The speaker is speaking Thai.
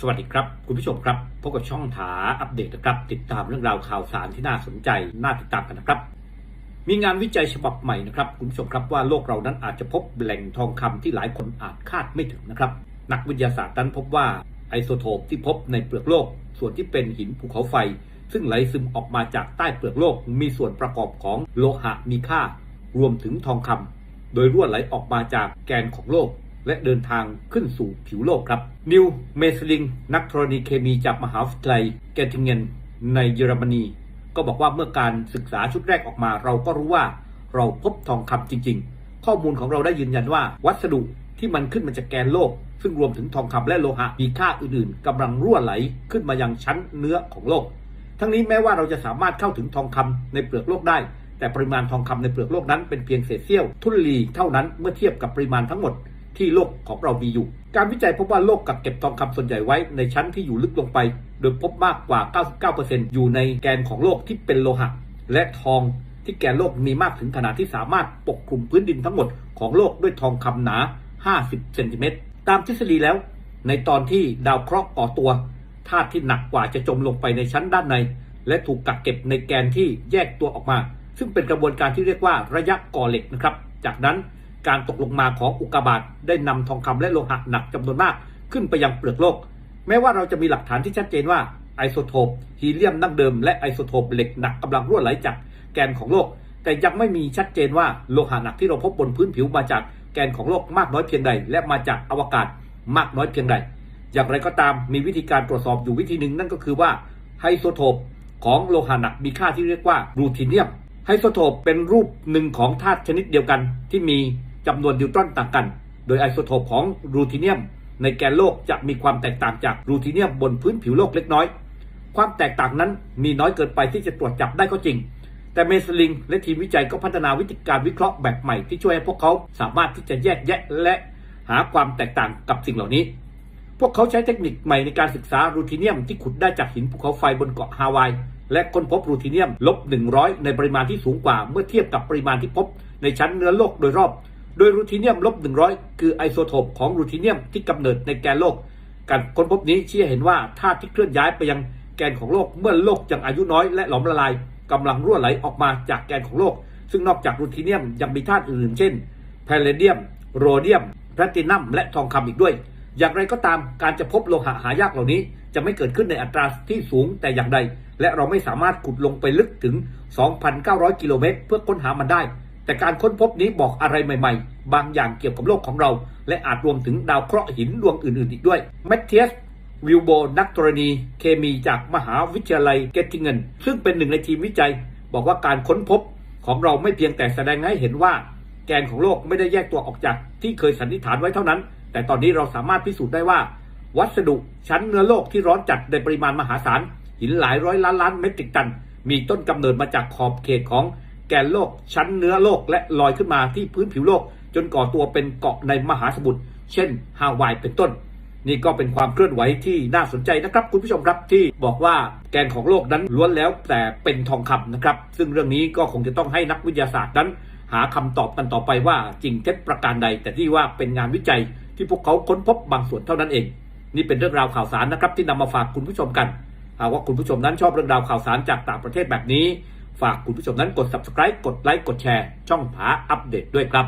สวัสดีครับ คุณผู้ชมครับ พบกับช่องถาอัปเดตนะครับ ติดตามเรื่องราวข่าวสารที่น่าสนใจ น่าติดตามกันนะครับ มีงานวิจัยฉบับใหม่นะครับคุณผู้ชมครับว่าโลกเรานั้นอาจจะพบแหล่งทองคำที่หลายคนอาจคาดไม่ถึงนะครับ นักวิทยาศาสตร์นั้นพบว่าไอโซโทปที่พบในเปลือกโลก ส่วนที่เป็นหินภูเขาไฟ ซึ่งไหลซึมออกมาจากใต้เปลือกโลก มีส่วนประกอบของโลหะมีค่า รวมถึงทองคำโดยรั่วไหลออกมาจากแกนของโลก และเดินทางขึ้นสู่ผิวโลกครับ นิวเมสลิง นักธรณีเคมีจากมหาวิทยาลัยแกทิงเกนในเยอรมนี ก็บอกว่าเมื่อการศึกษาชุดแรกออกมา เราก็รู้ว่าเราพบทองคำจริง ๆ ข้อมูลของเราได้ยืนยันว่า วัสดุที่มันขึ้นมาจากแกนโลก ซึ่งรวมถึงทองคำและโลหะมีค่าอื่นๆกำลังรั่วไหลขึ้นมายังชั้นเนื้อของโลก ทั้งนี้แม้ว่าเราจะสามารถเข้าถึงทองคำในเปลือกโลกได้แต่ปริมาณทองคำในเปลือกโลกนั้นเป็นเพียงเศษเสี้ยว ทุลีเท่านั้นเมื่อเทียบกับปริมาณทั้งหมด ที่โลกของเรามีอยู่ การวิจัยพบว่าโลกกักเก็บทองคำส่วนใหญ่ไว้ในชั้นที่อยู่ลึกลงไป โดยพบมากกว่า 99%อยู่ในแกนของโลกที่เป็นโลหะ และทองที่แกนโลกมีมากถึงขนาดที่สามารถปกคลุมพื้นดินทั้งหมดของโลกด้วยทองคำหนา 50 เซนติเมตร ตามทฤษฎีแล้ว ในตอนที่ดาวเคราะห์ก่อตัวธาตุที่หนักกว่าจะจมลงไปในชั้นด้านใน และถูกกักเก็บในแกนที่แยกตัวออกมา ซึ่งเป็นกระบวนการที่เรียกว่าระยะก่อเหล็กนะครับ จากนั้น การตกลงมาของอุกกาบาตได้นำทองคำและโลหะหนักจำนวนมากขึ้นไปยังเปลือกโลก แม้ว่าเราจะมีหลักฐานที่ชัดเจนว่าไอโซโทปฮีเลียมดั้งเดิมและไอโซโทปเหล็กหนักกำลังรั่วไหลจากแกนของโลก แต่ยังไม่มีชัดเจนว่าโลหะหนักที่เราพบบนพื้นผิวมาจากแกนของโลกมากน้อยเพียงใด และมาจากอวกาศมากน้อยเพียงใด อย่างไรก็ตามมีวิธีการตรวจสอบอยู่วิธีหนึ่งนั่นก็คือว่าไฮโซโทปของโลหะหนักมีค่าที่เรียกว่ารูทีเนียมไฮโซโทปเป็นรูปหนึ่งของธาตุชนิดเดียวกันที่มี จำนวนนิวตรอนต่างกัน โดยไอโซโทปของรูทีเนียม ในแกนโลกจะมีความแตกต่างจากรูทีเนียมบนพื้นผิวโลกเล็กน้อย ความแตกต่างนั้นมีน้อยเกินไปที่จะตรวจจับได้ก็จริง แต่เมสลิงและทีมวิจัยก็พัฒนาวิธีการวิเคราะห์แบบใหม่ที่ช่วยให้พวกเขาสามารถที่จะแยกแยะและหาความแตกต่างกับสิ่งเหล่านี้ พวกเขาใช้เทคนิคใหม่ในการศึกษารูทีเนียมที่ขุดได้จากหินภูเขาไฟบนเกาะฮาวายและค้นพบรูทีเนียมลบ 100 ในปริมาณที่สูงกว่าเมื่อเทียบกับปริมาณที่พบในชั้นเนื้อโลกโดยรอบ โดยรูทีเนียมลบ 100 คือไอโซโทปของรูทีเนียมที่กำเนิดในแกนโลก การค้นพบนี้ชี้เห็นว่าธาตุที่เคลื่อนย้ายไปยังแกนของโลกเมื่อโลกยังอายุน้อยและหลอมละลายกำลังรั่วไหลออกมาจากแกนของโลก ซึ่งนอกจากรูทีเนียมยังมีธาตุอื่นเช่นแพลเดียม โรเดียมแพลตินัมและทองคำอีกด้วย อย่างไรก็ตามการจะพบโลหะหายากเหล่านี้ จะไม่เกิดขึ้นในอัตราที่สูงแต่อย่างใด และเราไม่สามารถขุดลงไปลึกถึง 2,900 กิโลเมตรเพื่อค้นหามันได้ แต่การค้นพบนี้บอกอะไรใหม่ ๆ บางอย่างเกี่ยวกับโลกของเรา และอาจรวมถึงดาวเคราะห์หินดวงอื่น ๆ อีกด้วยแมทเทียสวิลโบนักธรณีเคมีจากมหาวิทยาลัยเกตติงเกนซึ่งเป็นหนึ่งในทีมวิจัย บอกว่าการค้นพบของเราไม่เพียงแต่แสดงให้เห็นว่า แกนของโลกไม่ได้แยกตัวออกจากที่เคยสันนิษฐานไว้เท่านั้น แต่ตอนนี้เราสามารถพิสูจน์ได้ว่า วัสดุชั้นเนื้อโลกที่ร้อนจัดในปริมาณมหาศาลหินหลายร้อยล้านล้านเมตริกตัน มีต้นกำเนิดมาจากขอบเขตของ แกนโลก ชั้นเนื้อโลกและลอยขึ้นมาที่พื้นผิวโลก จนก่อตัวเป็นเกาะในมหาสมุทรเช่นฮาวายเป็นต้น นี่ก็เป็นความเคลื่อนไหวที่น่าสนใจนะครับ คุณผู้ชมครับที่บอกว่าแกนของโลกนั้นล้วนแล้วแต่เป็นทองคำนะครับ ซึ่งเรื่องนี้ก็คงจะต้องให้นักวิทยาศาสตร์นั้น หาคำตอบกันต่อไปว่าจริงเท็จประการใด แต่ที่ว่าเป็นงานวิจัยที่พวกเขาค้นพบบางส่วนเท่านั้นเอง นี่เป็นเรื่องราวข่าวสารนะครับที่นำมาฝากคุณผู้ชมกันหากว่าคุณผู้ชมนั้นชอบเรื่องราวข่าวสารจากต่างประเทศแบบนี้ ฝากคุณผู้ชมนั้นกด subscribe กดไลค์กดแชร์ ช่องผาอัปเดตด้วยครับ